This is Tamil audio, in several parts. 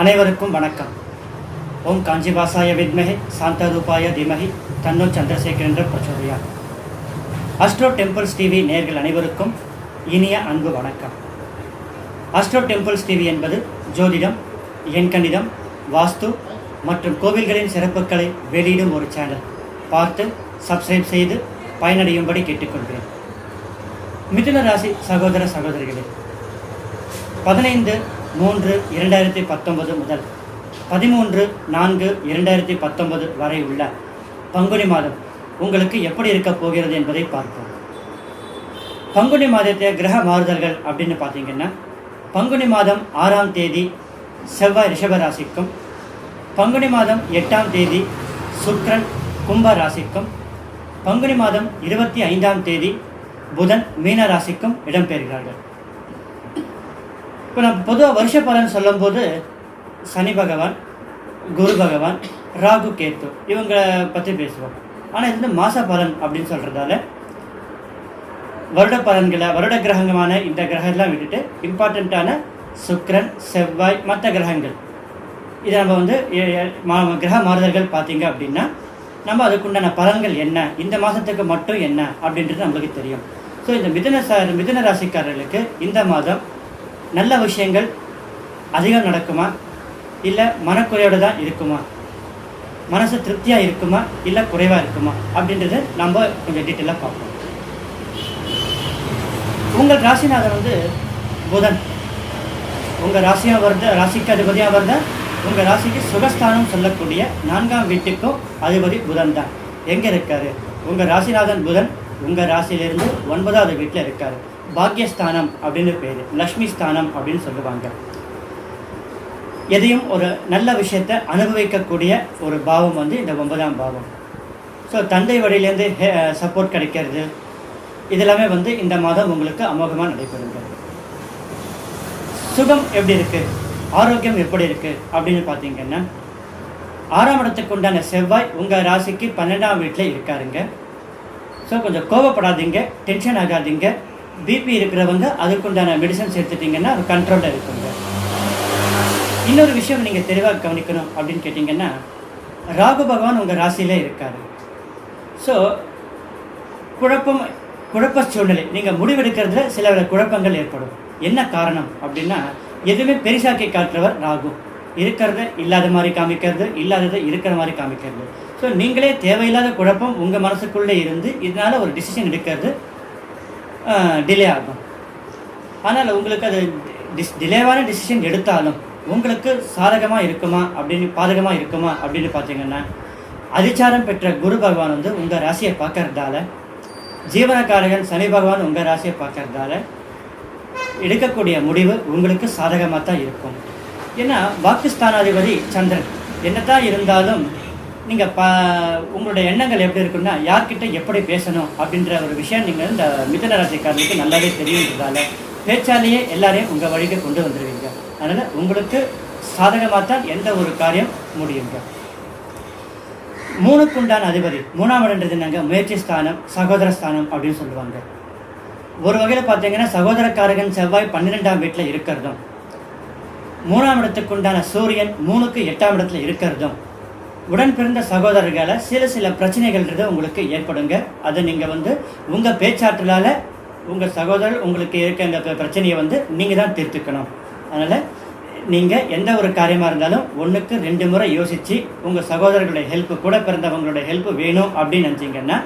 அனைவருக்கும் வணக்கம். ஓம் காஞ்சிவாசாய வித்மஹே சாந்தரூபாய திமகி தன்னு சந்திரசேகர் என்ற பிரச்சோதயா. அஸ்ட்ரோ டெம்பிள்ஸ் டிவி நேர்கள் அனைவருக்கும் இனிய அன்பு வணக்கம். அஸ்ட்ரோ டெம்பிள்ஸ் டிவி என்பது ஜோதிடம் எண்கணிதம் வாஸ்து மற்றும் கோவில்களின் சிறப்புகளை வெளியிடும் ஒரு சேனல். பார்த்து சப்ஸ்கிரைப் செய்து பயனடையும்படி கேட்டுக்கொள்கிறேன். மிதுன ராசி சகோதர சகோதரிகளே பதினைந்து மூன்று இரண்டாயிரத்தி பத்தொன்பது முதல் பதிமூன்று நான்கு இரண்டாயிரத்தி பத்தொன்பது வரை உள்ள பங்குனி மாதம் உங்களுக்கு எப்படி இருக்க போகிறது என்பதை பார்ப்போம். பங்குனி மாதத்தை கிரக மாறுதல்கள் அப்படின்னு பார்த்தீங்கன்னா பங்குனி மாதம் ஆறாம் தேதி செவ்வாய் ரிஷப ராசிக்கும் பங்குனி மாதம் எட்டாம் தேதி சுக்ரன் கும்ப ராசிக்கும் பங்குனி மாதம் இருபத்தி ஐந்தாம் தேதி புதன் மீன ராசிக்கும் இடம்பெறுகிறார்கள். இப்போ நம்ம பொதுவாக வருஷ பலன் சொல்லும்போது சனி பகவான் குரு பகவான் ராகு கேத்து இவங்களை பற்றி பேசுவோம். ஆனால் இது வந்து மாச பலன் அப்படின்னு சொல்கிறதால வருட பலன்களை வருட கிரகங்கமான இந்த கிரகம்லாம் விட்டுட்டு இம்பார்ட்டண்ட்டான சுக்கரன் செவ்வாய் மற்ற கிரகங்கள். இதை நம்ம வந்து மா- கிரக மாறுதல்கள் பார்த்தீங்க அப்படின்னா நம்ம அதுக்குண்டான பலன்கள் என்ன? இந்த மாதத்துக்கு மட்டும் என்ன? அப்படின்றது நம்மளுக்கு தெரியும். ஸோ இந்த மிதன ச மிதன ராசிக்காரர்களுக்கு இந்த மாதம் நல்ல விஷயங்கள் அதிகம் நடக்குமா? இல்லை மனக்குறையோடு தான் இருக்குமா? மனசு திருப்தியாக இருக்குமா? இல்லை குறைவாக இருக்குமா? அப்படின்றத நம்ம கொஞ்சம் டீட்டெயிலாக பார்ப்போம். உங்கள் ராசிநாதன் வந்து புதன். உங்கள் ராசியாக வருது ராசிக்கு அதிபதியாக வருத. உங்கள் ராசிக்கு சுகஸ்தானம் சொல்லக்கூடிய நான்காம் வீட்டுக்கும் அதிபதி புதன் தான். எங்கே இருக்காரு? உங்கள் ராசிநாதன் புதன் உங்கள் ராசியிலிருந்து ஒன்பதாவது வீட்டில் இருக்காரு. பாக்யஸ்தானம் அப்படின்னு பேர் லக்ஷ்மி ஸ்தானம் அப்படின்னு சொல்லுவாங்க. எதையும் ஒரு நல்ல விஷயத்தை அனுபவிக்கக்கூடிய ஒரு பாவம் வந்து இந்த ஒன்பதாம் பாவம். ஸோ தந்தை வழியிலேருந்து சப்போர்ட் கிடைக்கிறது. இதெல்லாமே வந்து இந்த மாதம் உங்களுக்கு அமோகமாக நடைபெறுங்க. சுகம் எப்படி இருக்குது ஆரோக்கியம் எப்படி இருக்குது அப்படின்னு பார்த்தீங்கன்னா ஆறாம் இடத்துக்கு உண்டான செவ்வாய் உங்கள் ராசிக்கு பன்னெண்டாம் வீட்டில் இருக்காருங்க. ஸோ கொஞ்சம் கோவப்படாதீங்க டென்ஷன் ஆகாதீங்க. பிபி இருக்கிறவங்க அதுக்குண்டான மெடிசன்ஸ் எடுத்துட்டிங்கன்னா அது கண்ட்ரோலில் இருக்குங்க இன்னொரு விஷயம் நீங்கள் தெளிவாக கவனிக்கணும் அப்படின்னு கேட்டிங்கன்னா ராகு பகவான் உங்கள் ராசியிலே இருக்காரு. ஸோ குழப்பம் குழப்ப சூழ்நிலை. நீங்கள் முடிவெடுக்கிறதுல சில குழப்பங்கள் ஏற்படும். என்ன காரணம் அப்படின்னா எதுவுமே பெரிசாக்கி காட்டுறவர் ராகு. இருக்கிறத இல்லாத மாதிரி காமிக்கிறது இல்லாததை இருக்கிற மாதிரி காமிக்கிறது. ஸோ நீங்களே தேவையில்லாத குழப்பம் உங்கள் மனசுக்குள்ளே இருந்து இதனால் ஒரு டிசிஷன் எடுக்கிறது டிலே ஆகும். ஆனால் உங்களுக்கு அது டிஸ் டிலேவான டிசிஷன் எடுத்தாலும் உங்களுக்கு சாதகமாக இருக்குமா அப்படின்னு பாதகமாக இருக்குமா அப்படின்னு பார்த்தீங்கன்னா அதிச்சாரம் பெற்ற குரு பகவான் வந்து உங்கள் ராசியை பார்க்கறதால ஜீவனக்காரகன் சனி பகவான் உங்கள் ராசியை பார்க்கறதால எடுக்கக்கூடிய முடிவு உங்களுக்கு சாதகமாக தான் இருக்கும். ஏன்னா பாகிஸ்தானாதிபதி சந்திரன். என்னதான் இருந்தாலும் நீங்கள் ப உங்களுடைய எண்ணங்கள் எப்படி இருக்குன்னா யார்கிட்ட எப்படி பேசணும் அப்படின்ற ஒரு விஷயம் நீங்கள் இந்த மிதன ராசிக்காரனுக்கு நல்லாவே தெரியுன்றதால பேச்சாலேயே எல்லாரையும் உங்கள் வழிக்கு கொண்டு வந்துடுவீங்க அதனால் உங்களுக்கு சாதகமாக தான் எந்த ஒரு காரியம் முடியுங்க. மூணுக்குண்டான அதிபதி மூணாம் இடன்றது என்னங்க? முயற்சி ஸ்தானம் சகோதர ஸ்தானம் அப்படின்னு சொல்லுவாங்க. ஒரு வகையில் பார்த்தீங்கன்னா சகோதரக்காரகன் செவ்வாய் பன்னிரெண்டாம் வீட்டில் இருக்கிறதும் மூணாம் இடத்துக்கு உண்டான சூரியன் மூணுக்கு எட்டாம் இடத்துல இருக்கிறதும் உடன் பிறந்த சகோதரர்களை சில சில பிரச்சனைகள்ன்றது உங்களுக்கு ஏற்படுங்க. அதை நீங்கள் வந்து உங்கள் பேச்சாற்றலால் உங்கள் சகோதரர் உங்களுக்கு இருக்க பிரச்சனையை வந்து நீங்கள் தான் தீர்த்துக்கணும். அதனால் நீங்கள் எந்த ஒரு காரியமாக இருந்தாலும் ஒன்றுக்கு ரெண்டு முறை யோசித்து உங்கள் சகோதரர்களுடைய ஹெல்ப் கூட பிறந்தவங்களுடைய ஹெல்ப் வேணும் அப்படின்னு நினச்சிங்கன்னா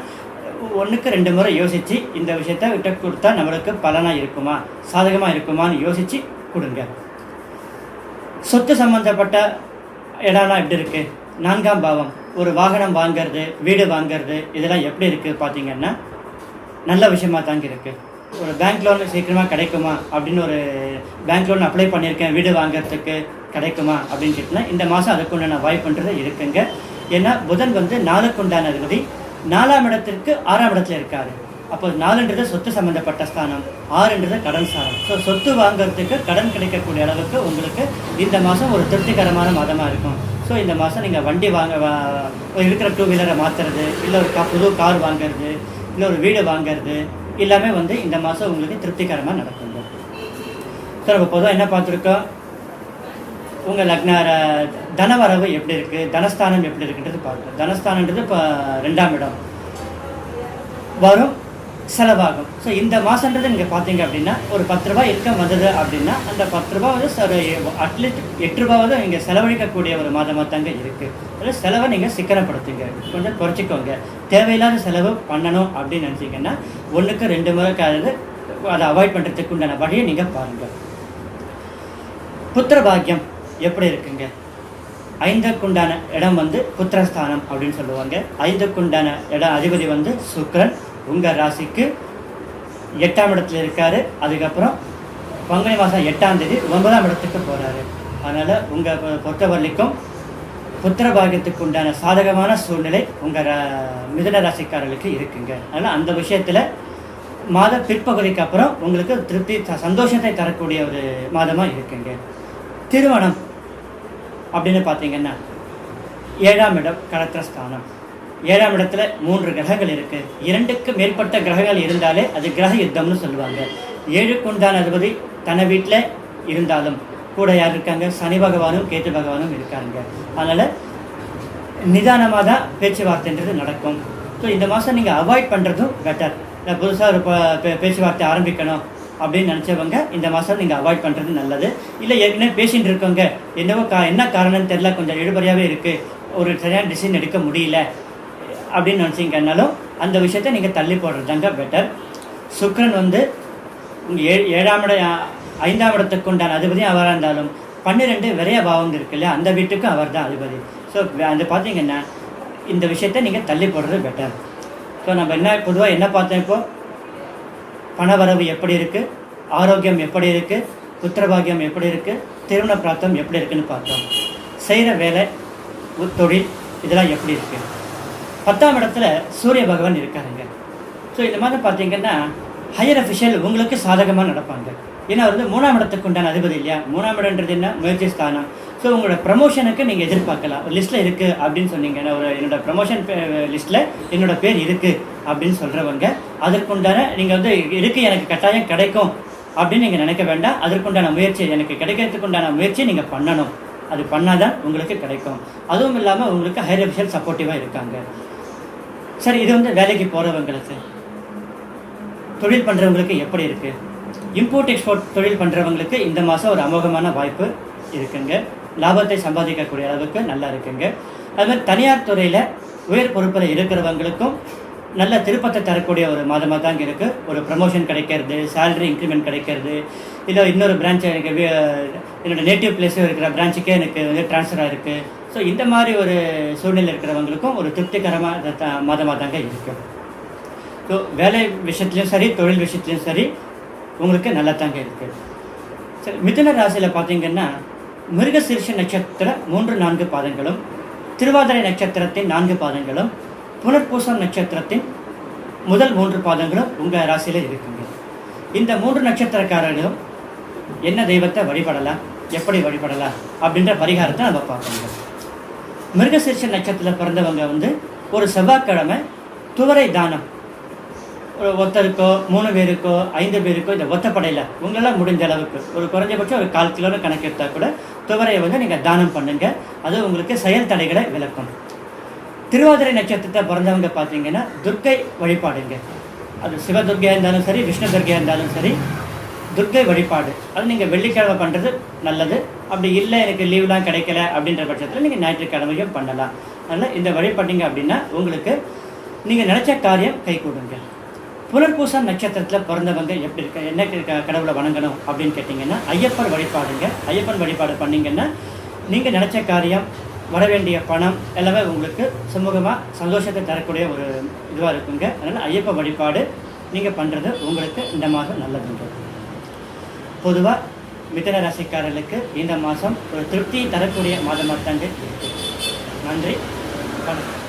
ஒன்றுக்கு ரெண்டு முறை யோசித்து இந்த விஷயத்த விட்டு கொடுத்தா நம்மளுக்கு பலனாக இருக்குமா சாதகமாக இருக்குமான்னு யோசித்து கொடுங்க. சொத்து சம்மந்தப்பட்ட இடம்லாம் எப்படி இருக்குது நான்காம் பாவம். ஒரு வாகனம் வாங்குறது வீடு வாங்குறது இதெல்லாம் எப்படி இருக்குது பார்த்தீங்கன்னா நல்ல விஷயமா தாங்க இருக்குது ஒரு பேங்க் லோன் சீக்கிரமாக கிடைக்குமா அப்படின்னு ஒரு பேங்க் லோன் அப்ளை பண்ணியிருக்கேன் வீடு வாங்குறதுக்கு கிடைக்குமா அப்படின்னு கேட்டினா இந்த மாதம் அதுக்கு உண்டான வாய்ப்புன்றது இருக்குங்க. ஏன்னா புதன் வந்து நாளுக்குண்டான அதிபதி நாலாம் இடத்திற்கு ஆறாம் இடத்துல இருக்காரு. அப்போ நாலுன்றது சொத்து சம்மந்தப்பட்ட ஸ்தானம் ஆறுன்றது கடன் ஸ்தானம் ஸோ சொத்து வாங்குறதுக்கு கடன் கிடைக்கக்கூடிய அளவுக்கு உங்களுக்கு இந்த மாதம் ஒரு திருப்திகரமான மாதமாக இருக்கும். ஸோ இந்த மாதம் நீங்கள் வண்டி வாங்க இருக்கிற டூ வீலரை மாற்றுறது இல்லை ஒரு கா புது கார் வாங்குறது இல்லை ஒரு வீடு வாங்குறது எல்லாமே வந்து இந்த மாதம் உங்களுக்கு திருப்திகரமாக நடக்கும். ஸோ நம்ம பொதுவாக என்ன பார்த்துருக்கோம்? உங்கள் லக்ன ர- தனவரவு எப்படி இருக்குது தனஸ்தானம் எப்படி இருக்குன்றது பார்க்கணும் தனஸ்தானன்றது இப்போ ரெண்டாம் இடம். வரும் செலவாகும். ஸோ இந்த மாதன்றது நீங்கள் பார்த்தீங்க அப்படின்னா ஒரு பத்து ரூபாய் இன்கம் வந்தது அப்படின்னா அந்த பத்து ரூபா வந்து சார் அட்லீஸ்ட் எட்டு ரூபாவது நீங்கள் செலவழிக்கக்கூடிய ஒரு மாதமாக தாங்க இருக்குது அதில் செலவை நீங்கள் சிக்கனப்படுத்துங்க. கொஞ்சம் குறைச்சிக்கோங்க. தேவையில்லாத செலவு பண்ணணும் அப்படின்னு நினச்சிங்கன்னா ஒன்றுக்கு ரெண்டு முறை காது அதை அவாய்ட் பண்ணுறதுக்கு உண்டான வழியை நீங்கள் பாருங்கள் புத்திர பாக்கியம் எப்படி இருக்குங்க? ஐந்துக்குண்டான இடம் வந்து புத்திரஸ்தானம் அப்படின்னு சொல்லுவாங்க. ஐந்துக்குண்டான இடம் அதிபதி வந்து சுக்ரன் உங்கள் ராசிக்கு எட்டாம் இடத்துல இருக்கார். அதுக்கப்புறம் பங்குனி மாதம் எட்டாம் தேதி ஒன்பதாம் இடத்துக்கு போகிறாரு அதனால் உங்கள் பொறுத்த வரைக்கும் புத்திர பாகியத்துக்கு உண்டான சாதகமான சூழ்நிலை உங்கள் மிதன ராசிக்காரர்களுக்கு இருக்குங்க. அதனால் அந்த விஷயத்தில் மாத பிற்பகுதிக்கு அப்புறம் உங்களுக்கு திருப்தி சந்தோஷத்தை தரக்கூடிய ஒரு மாதமாக இருக்குங்க. திருமணம் அப்படின்னு பார்த்தீங்கன்னா ஏழாம் இடம் கலத்திரஸ்தானம் ஏழாம் இடத்துல மூன்று கிரகங்கள் இருக்குது இரண்டுக்கு மேற்பட்ட கிரகங்கள் இருந்தாலே அது கிரக யுத்தம்னு சொல்லுவாங்க. ஏழுக்குண்டான அதிபதி தன வீட்டில் இருந்தாலும் கூட யார் இருக்காங்க? சனி பகவானும் கேத்து பகவானும் இருக்காங்க. அதனால் நிதானமாக தான் பேச்சுவார்த்தைன்றது நடக்கும். ஸோ இந்த மாதம் நீங்கள் அவாய்ட் பண்ணுறதும் பெட்டர் இல்லை புதுசாக ஒரு பேச்சுவார்த்தை ஆரம்பிக்கணும் அப்படின்னு நினச்சவங்க இந்த மாதம் நீங்கள் அவாய்ட் பண்ணுறது நல்லது. இல்லை ஏற்கனவே பேசிகிட்டு இருக்கவங்க என்னவோ கா என்ன காரணம்னு தெரில கொஞ்சம் இழுபறியாகவே இருக்குது ஒரு சரியான டிசிஷன் எடுக்க முடியல. அப்படின்னு நினச்சிங்கன்னாலும் அந்த விஷயத்தை நீங்கள் தள்ளி போடுறது தாங்க பெட்டர் சுக்கரன் வந்து உங்கள் ஏ ஏழாம் இட ஐந்தாம் இடத்துக்கு உண்டான அதிபதியும் அவராக இருந்தாலும் பன்னிரெண்டு விரைய பாவம் இருக்கு இல்லையா? அந்த வீட்டுக்கும் அவர் தான் அதிபதி ஸோ அது பார்த்தீங்கன்னா இந்த விஷயத்தை நீங்கள் தள்ளி போடுறது பெட்டர் ஸோ நம்ம என்ன பொதுவாக என்ன பார்த்தோம் இப்போ? பணவரவு எப்படி இருக்குது ஆரோக்கியம் எப்படி இருக்குது புத்திரபாகியம் எப்படி இருக்குது திருமண பிராப்தம் எப்படி இருக்குதுன்னு பார்த்தோம். செய்கிற வேலை தொழில் இதெல்லாம் எப்படி இருக்குது பத்தாம் இடத்துல சூரிய பகவான் இருக்காருங்க. ஸோ இந்த மாதிரி பார்த்தீங்கன்னா ஹையர் அஃபிஷியல் உங்களுக்கு சாதகமாக நடப்பாங்க. ஏன்னா வந்து மூணாம் இடத்துக்கு உண்டான அதிபதி இல்லையா? மூணாம் இடம்ன்றது என்ன? முயற்சி ஸ்தானம். ஸோ உங்களோட ப்ரமோஷனுக்கு நீங்கள் எதிர்பார்க்கலாம். லிஸ்ட்டில் இருக்குது அப்படின்னு சொன்னீங்கன்னா ஒரு என்னோட ப்ரமோஷன் லிஸ்ட்டில் என்னோட பேர் இருக்குது அப்படின்னு சொல்கிறவங்க அதற்குண்டான நீங்கள் வந்து இருக்குது எனக்கு கட்டாயம் கிடைக்கும் அப்படின்னு நீங்கள் நினைக்க வேண்டாம். அதற்குண்டான முயற்சி எனக்கு கிடைக்கிறதுக்கு உண்டான முயற்சி நீங்கள் பண்ணணும். அது பண்ணாதான் உங்களுக்கு கிடைக்கும். அதுவும் இல்லாமல் உங்களுக்கு ஹையர் அஃபிஷியல் சப்போர்ட்டிவாக இருக்காங்க. சரி இது வந்து வேலைக்கு போகிறவங்களுக்கு தொழில் பண்ணுறவங்களுக்கு எப்படி இருக்குது இம்போர்ட் எக்ஸ்போர்ட் தொழில் பண்ணுறவங்களுக்கு இந்த மாதம் ஒரு அமோகமான வாய்ப்பு இருக்குங்க. லாபத்தை சம்பாதிக்கக்கூடிய அளவுக்கு நல்லா இருக்குங்க. அதுமாதிரி தனியார் துறையில் உயர் பொறுப்பில் இருக்கிறவங்களுக்கும் நல்ல திருப்பத்தை தரக்கூடிய ஒரு மாதமாக தாங்க இருக்குது ஒரு ப்ரமோஷன் கிடைக்கிறது சேலரி இன்க்ரிமெண்ட் கிடைக்கிறது. இல்லை இன்னொரு பிரான்ச் எனக்கு என்னோடய நேட்டிவ் பிளேஸில் இருக்கிற பிரான்ச்சுக்கே எனக்கு வந்து ட்ரான்ஸ்ஃபர் ஆகிருக்கு ஸோ இந்த மாதிரி ஒரு சூழ்நிலை இருக்கிறவங்களுக்கும் ஒரு திருப்திகரமாக மாதமாக தாங்க இருக்குது ஸோ வேலை விஷயத்துலையும் சரி தொழில் விஷயத்துலையும் சரி உங்களுக்கு நல்லா தாங்க இருக்குது சரி மிதுன ராசியில் பார்த்தீங்கன்னா மிருகசீர்ஷ நட்சத்திர மூன்று நான்கு பாதங்களும் திருவாதிரை நட்சத்திரத்தின் நான்கு பாதங்களும் புனர்பூசம் நட்சத்திரத்தின் முதல் மூன்று பாதங்களும் உங்கள் ராசியில் இருக்குங்க. இந்த மூன்று நட்சத்திரக்காரர்களும் என்ன தெய்வத்தை வழிபடலாம் எப்படி வழிபடலாம் அப்படின்ற பரிகாரத்தை நம்ம பார்க்கணும். மிருகசீர்ஷ நட்சத்திரத்தில் பிறந்தவங்க வந்து ஒரு செவ்வாய்க்கிழமை துவரை தானம். ஒரு ஒத்தருக்கோ மூணு பேருக்கோ ஐந்து பேருக்கோ இந்த ஒத்தப்படையில் உங்களால் முடிஞ்ச அளவுக்கு ஒரு குறைஞ்சபட்சம் ஒரு கால் கிலோன்னு கணக்கு எடுத்தால் கூட துவரையை வந்து நீங்கள் தானம் பண்ணுங்க. அது உங்களுக்கு செயல் தடைகளை விளக்கும். திருவாதிரை நட்சத்திரத்தை பிறந்தவங்க பார்த்தீங்கன்னா துர்க்கை வழிபாடுங்க. அது சிவதுர்க்கையாக இருந்தாலும் சரி விஷ்ணு துர்கையாக இருந்தாலும் சரி துர்க்கை வழிபாடு. அது நீங்கள் வெள்ளிக்கிழமை பண்ணுறது நல்லது. அப்படி இல்லை எனக்கு லீவ்லாம் கிடைக்கல அப்படின்ற பட்சத்தில் நீங்கள் ஞாயிற்றுக்கிழமையும் பண்ணலாம். அதனால் இந்த வழிபட்டீங்க அப்படின்னா உங்களுக்கு நீங்கள் நினச்ச காரியம் கை கொடுங்க. புனர்பூசம் நட்சத்திரத்தில் பிறந்தவங்க எப்படி இருக்க என்ன கடவுளை வணங்கணும் அப்படின்னு கேட்டிங்கன்னா ஐயப்பன் வழிபாடுங்க. ஐயப்பன் வழிபாடு பண்ணிங்கன்னா நீங்கள் நினச்ச காரியம் வர வேண்டிய பணம் எல்லாமே உங்களுக்கு சுமூகமாக சந்தோஷத்தை தரக்கூடிய ஒரு இதுவாக இருக்குங்க. அதனால் ஐயப்ப வழிபாடு நீங்கள் பண்ணுறது உங்களுக்கு இந்த மாதம் நல்லதுங்க. பொதுவாக மிதன ராசிக்காரர்களுக்கு இந்த மாதம் ஒரு திருப்தியை தரக்கூடிய மாதமாக தாங்க நன்றி. வணக்கம்.